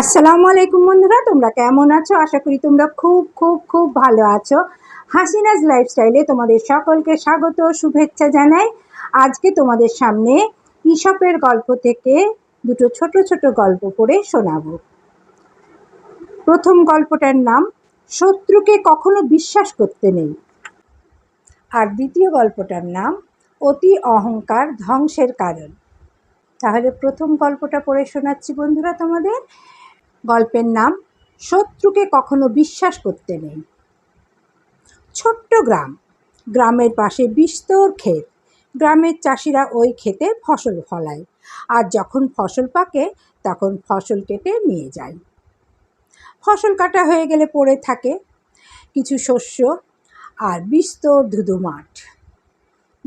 আসসালামু আলাইকুম বন্ধুরা, তোমরা কেমন আছো? আশা করি তোমরা খুব খুব খুব ভালো আছো। হাসিনাজ লাইফস্টাইলে তোমাদের সকলকে স্বাগত, শুভেচ্ছা জানাই। আজকে তোমাদের সামনে ইসপের গল্প থেকে দুটো ছোট ছোট গল্প পড়ে শোনাবো। প্রথম গল্পটার নাম, শত্রুকে কখনো বিশ্বাস করতে নেই। আর দ্বিতীয় গল্পটার নাম, অতি অহংকার ধ্বংসের কারণ। তাহলে প্রথম গল্পটা পড়ে শোনাচ্ছি বন্ধুরা তোমাদের। গল্পের নাম শত্রুকে কখনো বিশ্বাস করতে নেই। ছোট্ট গ্রাম। গ্রামের পাশে বিস্তর ক্ষেত। গ্রামের চাষিরা ওই ক্ষেতে ফসল ফলায়। আর যখন ফসল পাকে, তখন ফসল কেটে নিয়ে যায়। ফসল কাটা হয়ে গেলে পড়ে থাকে কিছু শস্য আর বিস্তর ধুধু মাঠ।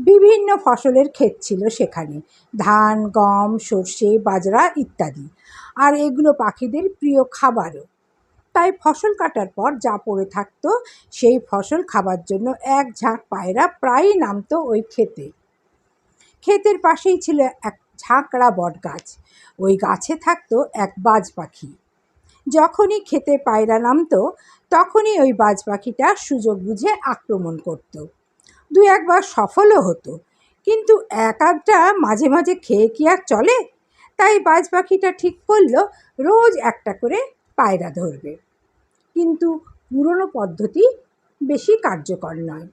বিভিন্ন ফসলের ক্ষেত ছিল সেখানে। ধান, গম, সর্ষে, বাজরা ইত্যাদি। আর এগুলো পাখিদের প্রিয় খাবারও। তাই ফসল কাটার পর যা পড়ে থাকতো, সেই ফসল খাবার জন্য এক ঝাঁক পায়রা প্রায়ই নামতো ওই ক্ষেতে। ক্ষেতের পাশেই ছিল এক ঝাঁকড়া বট গাছ ওই গাছে থাকতো এক বাজ পাখি। যখনই খেতে পায়রা নামতো, তখনই ওই বাজ পাখিটা সুযোগ বুঝে আক্রমণ করতো। দু একবার সফলও হতো। কিন্তু এক আধটা মাঝে মাঝে খেয়ে কি আর চলে? তাই বাজ পাখিটা ঠিক করল, রোজ একটা করে পায়রা ধরবে। কিন্তু পুরনো পদ্ধতি বেশি কার্যকর নয়।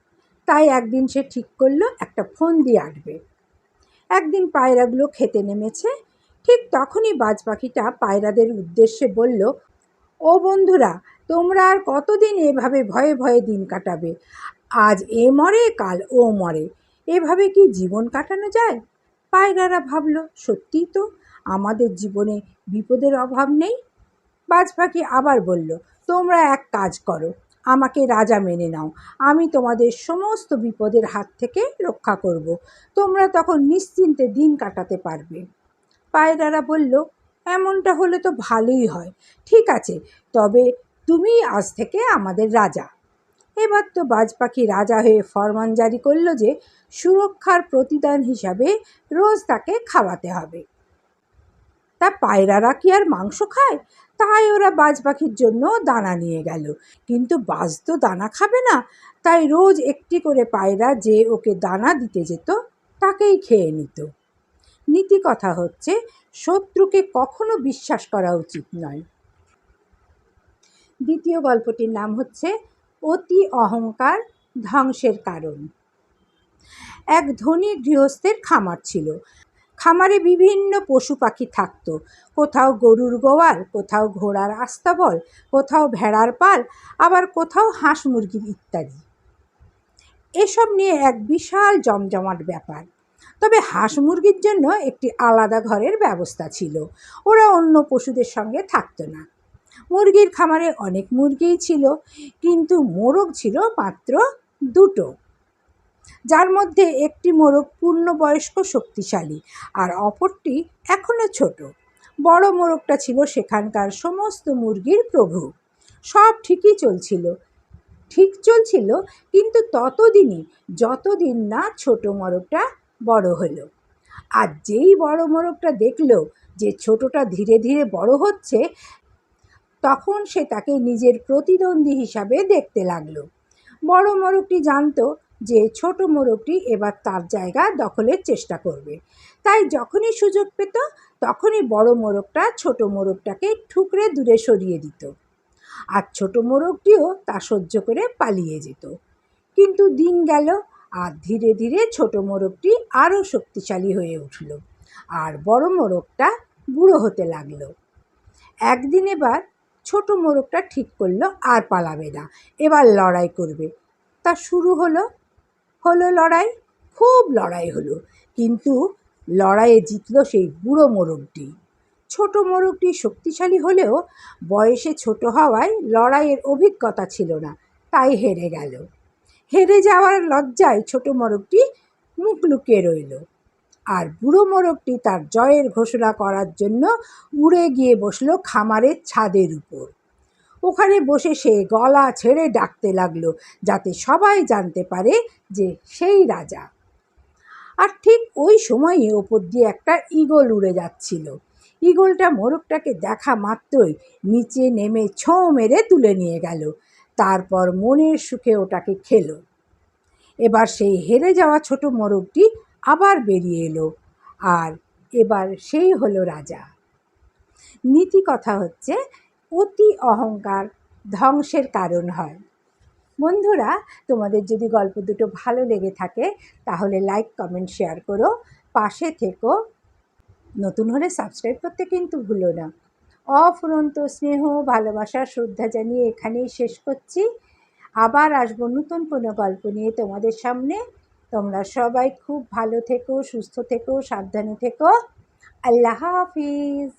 তাই একদিন সে ঠিক করল, একটা ফোন দিয়ে আঁটবে। একদিন পায়রাগুলো খেতে নেমেছে। ঠিক তখনই বাজ পাখিটা পায়রাদের উদ্দেশ্যে বলল, ও বন্ধুরা, তোমরা আর কতদিন এভাবে ভয়ে ভয়ে দিন কাটাবে? আজ এ মরে, কাল ও মরে। এভাবে কি জীবন কাটানো যায়? পায়রারা ভাবলো সত্যিই তো আমাদের জীবনে বিপদের অভাব নেই? বাজ পাখি আবার বলল, তোমরা এক কাজ করো, আমাকে রাজা মেনে নাও। আমি তোমাদের সমস্ত বিপদের হাত থেকে রক্ষা করব। তোমরা তখন নিশ্চিন্তে দিন কাটাতে পারবে। পায়রারা বলল, এমনটা হলে তো ভালোই হয়। ঠিক আছে, তবে তুমি আজ থেকে আমাদের রাজা। এবার তো বাজ পাখি রাজা হয়ে ফরমান জারি করল যে সুরক্ষার প্রতিদান হিসাবে রোজ তাকে খাওয়াতে হবে। তা পায়রারা কি আর মাংস খায়? তাই ওরা বাজ পাখির জন্য দানা নিয়ে গেল। কিন্তু বাজ তো দানা খাবে না, তাই রোজ একটি করে পায়রা যে ওকে দানা দিতে যেত, তাকেই খেয়ে নিত। নীতি কথা হচ্ছে, শত্রুকে কখনো বিশ্বাস করা উচিত নয়। দ্বিতীয় গল্পটির নাম হচ্ছে অতি অহংকার ধ্বংসের কারণ। এক ধনী গৃহস্থের খামার ছিল। খামারে বিভিন্ন পশু পাখি থাকতো। কোথাও গরুর গোয়াল, কোথাও ঘোড়ার আস্তাবল, কোথাও ভেড়ার পাল, আবার কোথাও হাঁস মুরগির ইত্যাদি। এসব নিয়ে এক বিশাল জমজমাট ব্যাপার। তবে হাঁস মুরগির জন্য একটি আলাদা ঘরের ব্যবস্থা ছিল। ওরা অন্য পশুদের সঙ্গে থাকতো না। মুরগির খামারে অনেক মুরগিই ছিল, কিন্তু মোরগ ছিল মাত্র দুটো। যার মধ্যে একটি মোরগ পূর্ণবয়স্ক শক্তিশালী আর অপরটি এখনও ছোট। বড় মোরগটা ছিল সেখানকার সমস্ত মুরগির প্রভু। সব ঠিকই চলছিল, ঠিক চলছিল, কিন্তু ততদিনই, যতদিন না ছোট মোরগটা বড় হলো। আর যেই বড় মোরগটা দেখল যে ছোটটা ধীরে ধীরে বড় হচ্ছে তখন সে তাকে নিজের প্রতিদ্বন্দ্বী হিসাবে দেখতে লাগল। বড় মোরগটি জানতো যে ছোট মোরগটি এবার তার জায়গা দখলের চেষ্টা করবে। তাই যখনই সুযোগ পেত, তখনই বড় মোরগটা ছোট মোরগটাকে ঠুকরে দূরে সরিয়ে দিত। আর ছোট মোরগটিও তা সহ্য করে পালিয়ে যেত। কিন্তু দিন গেল, আর ধীরে ধীরে ছোট মোরগটি আরও শক্তিশালী হয়ে উঠল, আর বড় মোরগটা বুড়ো হতে লাগল। একদিন এবার ছোট মোরগটা ঠিক করল আর পালাবে না। এবার লড়াই করবে। তা শুরু হলো? হলো লড়াই? খুব লড়াই হলো। কিন্তু লড়াইয়ে জিতল সেই বুড়ো মোরগটি। ছোট মোরগটি শক্তিশালী হলেও বয়সে ছোট হওয়ায় লড়াইয়ের অভিজ্ঞতা ছিল না, তাই হেরে গেল। হেরে যাওয়ার লজ্জায় ছোট মোরগটি মুখ লুকিয়ে রইল। আর বুড়ো মোরগটি তার জয়ের ঘোষণা করার জন্য উড়ে গিয়ে বসল খামারের ছাদের উপর। ওখানে বসে সে গলা ছেড়ে ডাকতে লাগল, যাতে সবাই জানতে পারে যে সেই রাজা। আর ঠিক ওই সময়ই ওপর দিয়ে একটা ইগল উড়ে যাচ্ছিল। ইগলটা মোরগটাকে দেখা মাত্রই নিচে নেমে ছোঁ মেরে তুলে নিয়ে গেল, তারপর মনের সুখে ওটাকে খেলো। এবার সেই হেরে যাওয়া ছোট মোরগটি আবার বেরিয়ে এলো। আর এবার সেই হলো রাজা। নীতি কথা হচ্ছে, অতি অহংকার ধ্বংসের কারণ হয়। বন্ধুরা, তোমাদের যদি গল্প দুটো ভালো লেগে থাকে, তাহলে লাইক কমেন্ট শেয়ার করো। পাশে থেকো। নতুন হলে সাবস্ক্রাইব করতে কিন্তু ভুলো না। অফুরন্ত স্নেহ, ভালোবাসা, শ্রদ্ধা জানিয়ে এখানেই শেষ করছি। আবার আসব নতুন কোনো গল্প নিয়ে তোমাদের সামনে। তোমরা সবাই খুব ভালো থেকো সুস্থ থেকো সাবধানে থেকো। আল্লাহ হাফিজ।